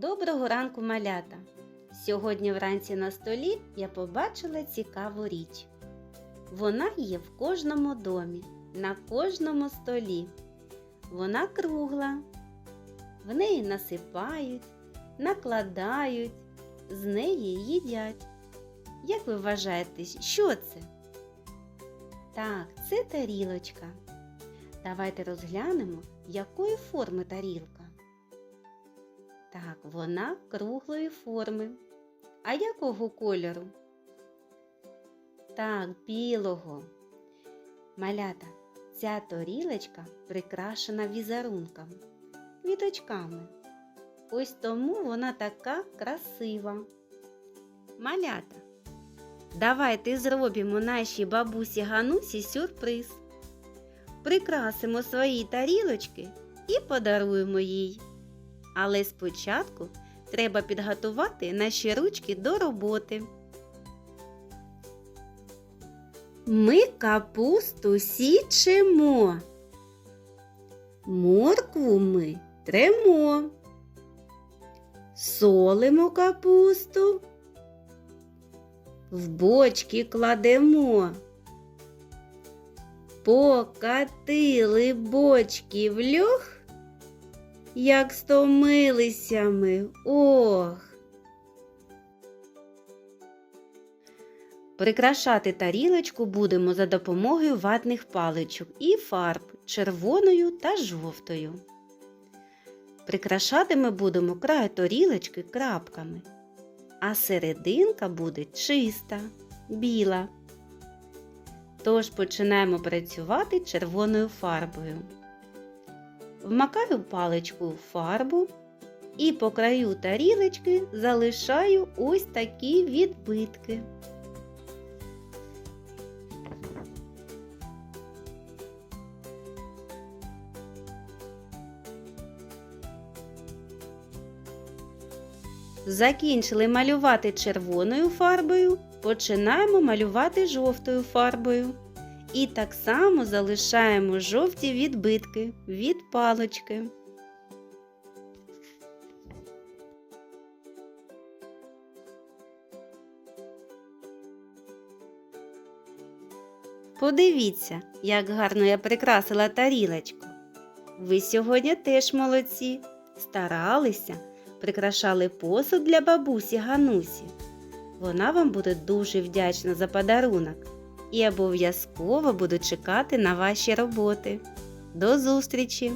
Доброго ранку, малята! Сьогодні вранці на столі я побачила цікаву річ. Вона є в кожному домі, на кожному столі. Вона кругла. В неї насипають, накладають, з неї їдять. Як ви вважаєте, що це? Так, це тарілочка. Давайте розглянемо, якої форми тарілка. Так, вона круглої форми. А якого кольору? Так, білого. Малята, ця тарілочка прикрашена візерунками, квіточками. Ось тому вона така красива. Малята, давайте зробимо нашій бабусі Ганусі сюрприз. Прикрасимо свої тарілочки і подаруємо їй. Але спочатку треба підготувати наші ручки до роботи. Ми капусту січемо. Моркву ми тремо. Солимо капусту. В бочки кладемо. Покатили бочки в льох як стомилися ми, ох. Прикрашати тарілочку будемо за допомогою ватних паличок і фарб червоною та жовтою. Прикрашати ми будемо край тарілочки крапками, а серединка буде чиста, біла. Тож починаємо працювати червоною фарбою. Вмакаю паличку в фарбу і по краю тарілочки залишаю ось такі відбитки. Закінчили малювати червоною фарбою, починаємо малювати жовтою фарбою. І так само залишаємо жовті відбитки від палочки. Подивіться, як гарно я прикрасила тарілочку. Ви сьогодні теж молодці, старалися, прикрашали посуд для бабусі Ганусі. Вона вам буде дуже вдячна за подарунок і обов'язково буду чекати на ваші роботи. До зустрічі!